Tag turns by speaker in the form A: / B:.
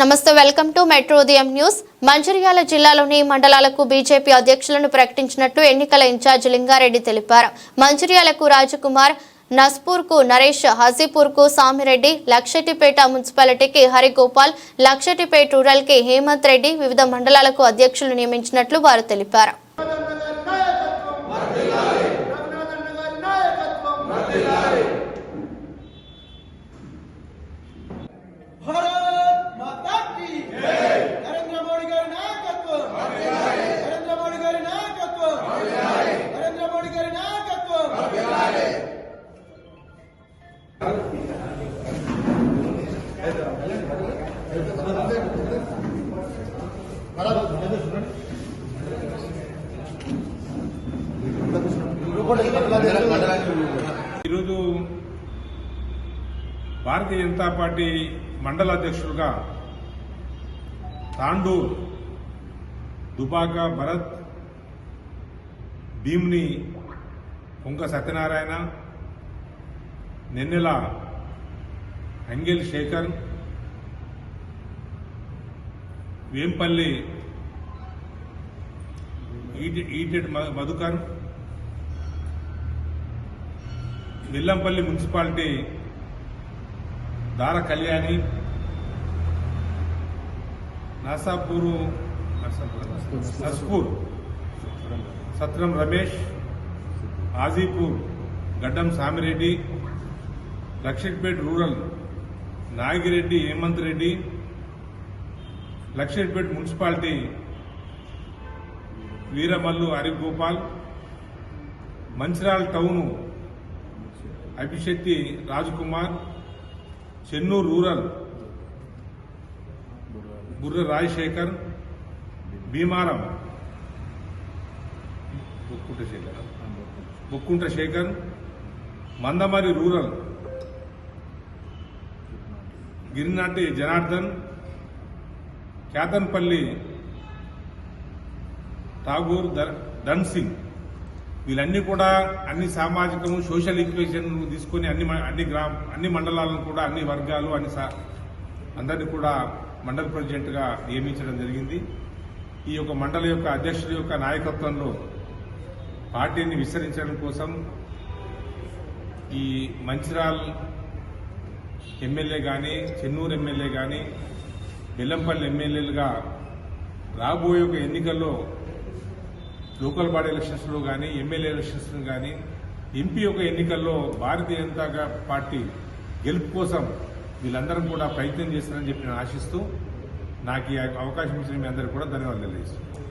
A: నమస్తే welcome to metro Udayam news. Mancherial జిల్లాలోని మండలాలకు బీజేపీ అధ్యక్షులను ప్రకటించినట్లు ఎన్నికల ఇన్ఛార్జ్ లింగారెడ్డి తెలిపారు. మంచిర్యాలకు రాజకుమార్ నస్పూర్కు నరేష్ హజీపూర్కు సామిరెడ్డి లక్షటిపేట మున్సిపాలిటీకి హరిగోపాల్ లక్షటిపేట రూరల్కి హేమంత్ రెడ్డి వివిధ మండలాలకు అధ్యక్షులు నియమించినట్లు వారు తెలిపారు.
B: ఈరోజు భారతీయ జనతా పార్టీ మండల అధ్యక్షులుగా Tandur Dubaka Bharat భీమ్ని Ponga Satyanarayana నిన్నెల అంగెల్ Shekhar Vempalli ఈటెడ్ Madhukar Vellampalli municipality Dara Kalyani Nasapur Narspur Satram Ramesh Ajipur Gaddam Samireddy Luxettipet rural Nagireddy Hemanth Reddy Luxettipet municipality Veeramallu Harigopal Mancherial town Abhishetti Rajkumar Chennur rural Burra Rajasekhar Bheemaram Bokkunta Shekhar Bokkunta Shekhar Mandamarri rural. Girinati Janardhan Ketanpalli Thakur Dhan Singh. వీళ్ళన్నీ కూడా అన్ని సామాజికము social equation తీసుకొని అన్ని అన్ని గ్రామ అన్ని మండలాలను కూడా అన్ని వర్గాలు అన్ని అందరినీ కూడా మండల ప్రెసిడెంట్గా నియమించడం జరిగింది. ఈ యొక్క మండలి యొక్క అధ్యక్షుడి యొక్క నాయకత్వంలో పార్టీని విస్తరించడం కోసం ఈ మంచిరాల్ ఎమ్మెల్యే కానీ చెన్నూరు ఎమ్మెల్యే కానీ బెల్లంపల్లి ఎమ్మెల్యేలుగా రాబోయే ఒక ఎన్నికల్లో లోకల్ బాడీ ఎలక్షన్స్లో కానీ ఎమ్మెల్యే ఎలక్షన్స్లో కానీ ఎంపీ యొక్క ఎన్నికల్లో భారతీయ జనతా పార్టీ గెలుపు కోసం వీళ్ళందరం కూడా ప్రయత్నం చేస్తారని చెప్పి నేను ఆశిస్తూ నాకు ఈ అవకాశం ఇచ్చిన మీ అందరికీ కూడా ధన్యవాదాలు తెలియజేస్తున్నాను.